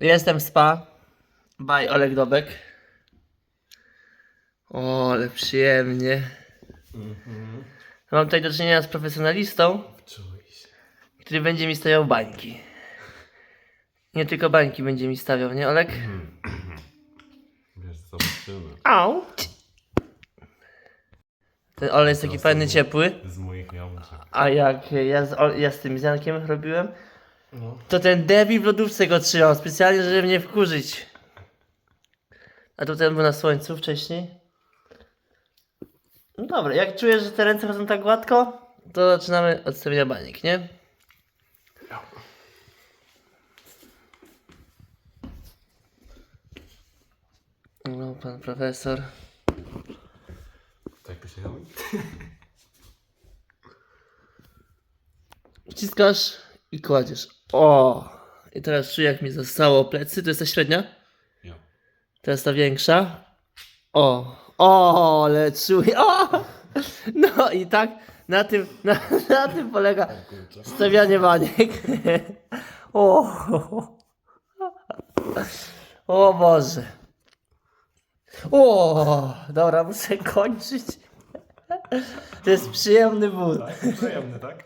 Jestem w spa. Bye, Oleg Dobek. O, ale przyjemnie. Mam tutaj do czynienia z profesjonalistą, Czuj się. który będzie mi stawiał bańki. Nie tylko bańki będzie mi stawiał, nie Olek? Wiesz, zobaczymy. Au! Ten olej jest taki fajny, ciepły. Z moich jałmużek. A jak ja z, ja z tym Jankiem robiłem, No. to ten debil w lodówce go trzymał specjalnie, żeby mnie wkurzyć. A tu ten był na słońcu wcześniej. No dobra, jak czujesz, że te ręce chodzą tak gładko, to zaczynamy od stawienia baniek, nie? No, pan profesor. Tak by się dało? Wciskasz i kładziesz. O! I teraz czuję, jak mi zostało plecy. To jest ta średnia? Ja. Teraz ta większa. O! O, ale czuję. O! No i tak na tym, na, na tym polega stawianie baniek. O! O Boże. O! Dobra, muszę kończyć. To jest przyjemny ból. Przyjemny, tak?